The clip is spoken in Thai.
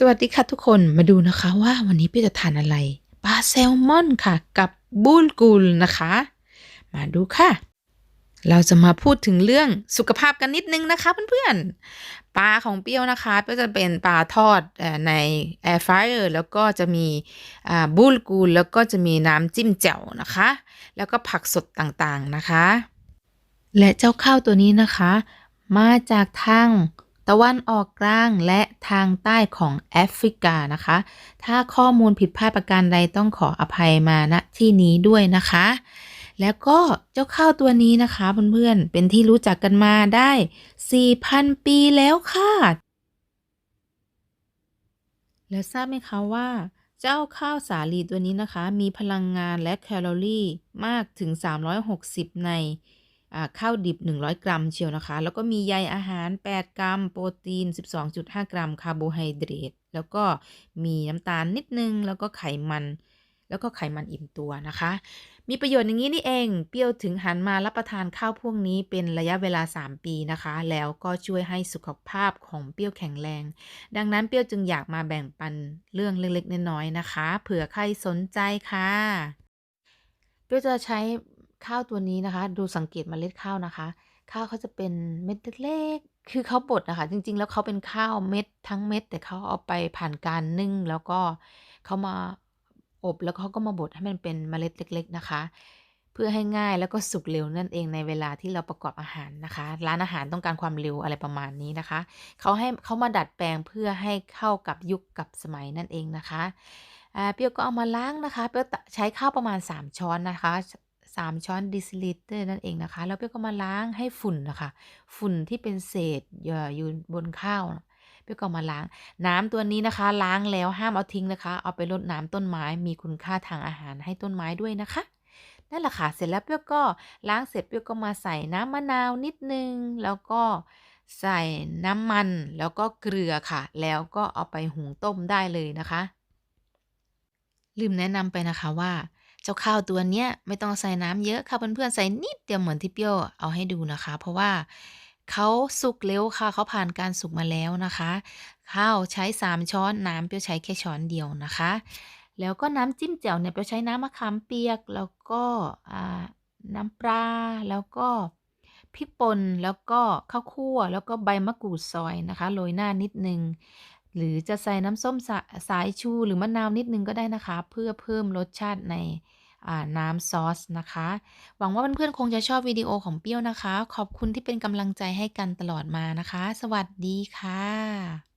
สวัสดีค่ะทุกคนมาดูนะคะว่าวันนี้พี่จะทานอะไรปลาแซลมอนค่ะ กับบูลกูลนะคะ มาดูค่ะ เราจะมาพูดถึงเรื่องสุขภาพกันนิดนึงนะคะเพื่อนๆปลาของเปรี้ยวนะคะ ก็จะเป็นปลาทอดในแอร์ฟรายเออร์แล้วก็จะมีบูลกูลแล้วก็จะมีน้ำจิ้มแจ่วนะคะ แล้วก็ผักสดต่างๆนะคะ และเจ้าข้าวตัวนี้นะคะ มาจากทาง ตะวันออกกลางและทางใต้ของแอฟริกานะคะ ถ้าข้อมูลผิดพลาดประการใดต้องขออภัยมาณที่นี้ด้วยนะคะ แล้วก็เจ้าข้าวตัวนี้นะคะเพื่อนๆเป็นที่รู้จักกันมาได้ 4,000 ปีแล้วค่ะ แล้วทราบไหมคะว่าเจ้าข้าวสาลีตัวนี้นะคะ มีพลังงานและแคลอรี่มากถึง 360 ในอ่า ข้าวดิบ 100 กรัมเชียวนะคะ แล้วก็มีใยอาหาร 8 กรัม โปรตีน 12.5 กรัม คาร์โบไฮเดรต แล้วก็มีน้ำตาลนิดนึง แล้วก็ไขมัน แล้วก็ไขมันอิ่มตัวนะคะ มีประโยชน์อย่างนี้นี่เอง เปรี้ยวถึงหันมารับประทานข้าวพวกนี้เป็นระยะเวลา 3 ปีนะคะ แล้วก็ช่วยให้สุขภาพของเปรี้ยวแข็งแรง ดังนั้นเปรี้ยวจึงอยากมาแบ่งปันเรื่องเล็กๆน้อยๆนะคะ เผื่อใครสนใจค่ะ เปรี้ยวจะใช้ ข้าวตัวนี้นะคะ ดูสังเกตเมล็ดข้าวนะคะ ข้าวเขาจะเป็นเม็ดเล็กๆคือเขาบดนะคะ จริง ๆ แล้วเขาเป็นข้าวเม็ดทั้งเม็ด แต่เขาเอาไปผ่านการนึ่งแล้วก็เขามาอบแล้วเขาก็มาบดให้มันเป็นเมล็ดเล็ก ๆนะคะ เพื่อให้ง่ายแล้วก็สุกเร็วนั่นเองในเวลาที่เราประกอบอาหารนะคะ ร้านอาหารต้องการความเร็วอะไรประมาณนี้นะคะเขาให้เขามาดัดแปลงเพื่อให้เข้ากับยุคกับสมัยนั่นเองนะคะอ่าเปรี้ยวก็เอามาล้างนะคะเปรี้ยวใช้ข้าวประมาณ 3 ช้อนนะคะ 3 ช้อนดิซิลิตรนั่นเองนะคะ แล้วเปียก็มาล้างให้ฝุ่นนะคะ ฝุ่นที่เป็นเศษอยู่บนข้าวเปียก็มาล้าง น้ำตัวนี้นะคะ ล้างแล้วห้ามเอาทิ้งนะคะ เอาไปรดน้ำต้นไม้มีคุณค่าทางอาหารให้ต้นไม้ด้วยนะคะนั่นแหละค่ะ เสร็จแล้วเปียก็ล้างเสร็จเปียก็มาใส่น้ำมะนาวนิดนึง แล้วก็ใส่น้ำมันแล้วก็เกลือค่ะ แล้วก็เอาไปหุงต้มได้เลยนะคะ ลืมแนะนำไปนะคะว่า จ้าข้าวตัวเนี้ยไม่ต้องใส่น้ำเยอะค่ะเพื่อนๆใส่นิดเดียวเหมือนที่เปรี้ยวเอาให้ดูนะคะ เพราะว่าเขาสุกเร็วค่ะเขาผ่านการสุกมาแล้วนะคะ ข้าวใช้ 3 ช้อนน้ำเปรี้ยวใช้แค่ช้อนเดียวนะคะ แล้วก็น้ำจิ้มแจ่วเนี่ยเปรี้ยวใช้น้ำมะขามเปียก แล้วก็น้ำปลาแล้วก็พริกป่นแล้วก็ข้าวคั่วแล้วก็ใบมะกรูดซอยนะคะโรยหน้านิดนึง หรือจะใส่น้ำส้มสาสายชูหรือมะนาวนิดนึงก็ได้นะคะ เพื่อเพิ่มรสชาติในน้ำซอสนะคะ หวังว่าเพื่อนๆคงจะชอบวิดีโอของเปรี้ยวนะคะ ขอบคุณที่เป็นกำลังใจให้กันตลอดมานะคะ สวัสดีค่ะ